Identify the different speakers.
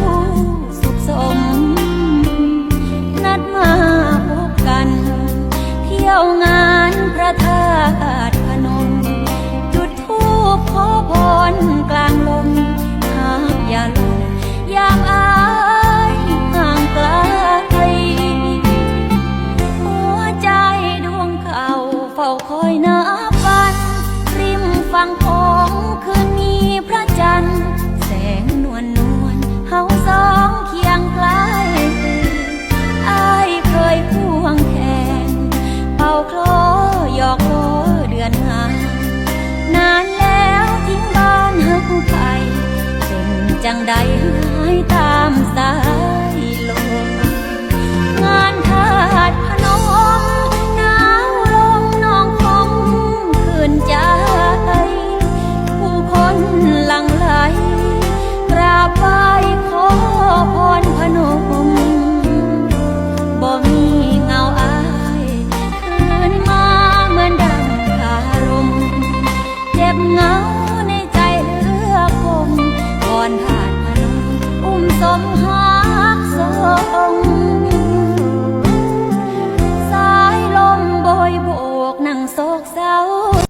Speaker 1: คู่สุขสม นัดมาพบกัน เที่ยวงานพระธาตุพนม จุดทูปขอพรกลางลมหากอย่าลงยามอายห่างไกลหัวใจดวงเขาเฝ้าคอยนับวันริมฝั่งขอ จังใดหายตามสาย xóm